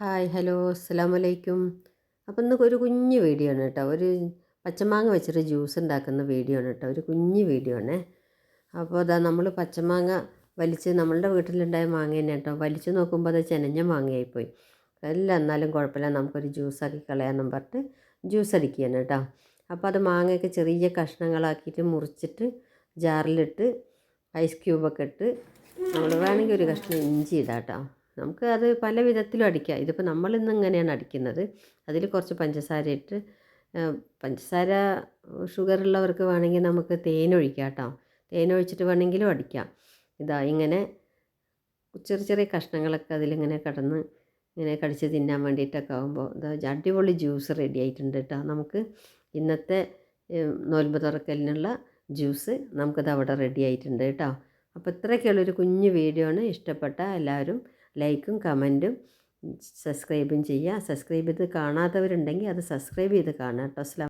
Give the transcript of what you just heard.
Hi hello അസ്സാം വലൈക്കും അപ്പം ഇന്ന് ഒരു കുഞ്ഞ് വീഡിയോ ആണ് കേട്ടോ. ഒരു പച്ചമാങ്ങ വെച്ചിട്ട് ജ്യൂസ് ഉണ്ടാക്കുന്ന വീഡിയോ ആണ് കേട്ടോ. ഒരു കുഞ്ഞ് വീഡിയോ ആണേ. അപ്പോൾ അതാ നമ്മൾ പച്ചമാങ്ങ വലിച്ച് നമ്മളുടെ വീട്ടിലുണ്ടായ മാങ്ങ തന്നെ കേട്ടോ. വലിച്ച് നോക്കുമ്പോൾ അത് ചെനഞ്ഞ മാങ്ങയായിപ്പോയി. അല്ല എന്നാലും കുഴപ്പമില്ല. നമുക്കൊരു ജ്യൂസാക്കി കളയാമെന്നും പറഞ്ഞിട്ട് ജ്യൂസ് അടിക്കുകയാണ് കേട്ടോ. അപ്പോൾ അത് മാങ്ങയൊക്കെ ചെറിയ കഷ്ണങ്ങളാക്കിയിട്ട് മുറിച്ചിട്ട് ജാറിലിട്ട് ഐസ് ക്യൂബൊക്കെ ഇട്ട് നമ്മൾ വേണമെങ്കിൽ ഒരു കഷ്ണം ഇഞ്ചി ഇടാം കേട്ടോ. നമുക്ക് അത് പല വിധത്തിലും അടിക്കാം. ഇതിപ്പോൾ നമ്മൾ ഇന്ന് ഇങ്ങനെയാണ് അടിക്കുന്നത്. അതിൽ കുറച്ച് പഞ്ചസാര ഇട്ട് പഞ്ചസാര ഷുഗർ ഉള്ളവർക്ക് വേണമെങ്കിൽ നമുക്ക് തേനൊഴിക്കാം കേട്ടോ. തേനൊഴിച്ചിട്ട് വേണമെങ്കിലും അടിക്കാം. ഇതാ ഇങ്ങനെ ചെറിയ ചെറിയ കഷ്ണങ്ങളൊക്കെ അതിലിങ്ങനെ കടന്ന് ഇങ്ങനെ കടിച്ച് തിന്നാൻ വേണ്ടിയിട്ടൊക്കെ ആകുമ്പോൾ ഇതാ അടിപൊളി ജ്യൂസ് റെഡി ആയിട്ടുണ്ട് കേട്ടോ. നമുക്ക് ഇന്നത്തെ നോൽമ്പ് തുറക്കലിനുള്ള ജ്യൂസ് നമുക്കത് അവിടെ റെഡി ആയിട്ടുണ്ട് കേട്ടോ. അപ്പോൾ ഇത്രയൊക്കെയുള്ളൊരു കുഞ്ഞു വീഡിയോ ആണ്. ഇഷ്ടപ്പെട്ട എല്ലാവരും ലൈക്കും കമന്റും സബ്സ്ക്രൈബും ചെയ്യുക. സബ്സ്ക്രൈബ് ചെയ്ത് കാണാത്തവരുണ്ടെങ്കിൽ അത് സബ്സ്ക്രൈബ് ചെയ്ത് കാണാം കേട്ടോ. അസ്ലാം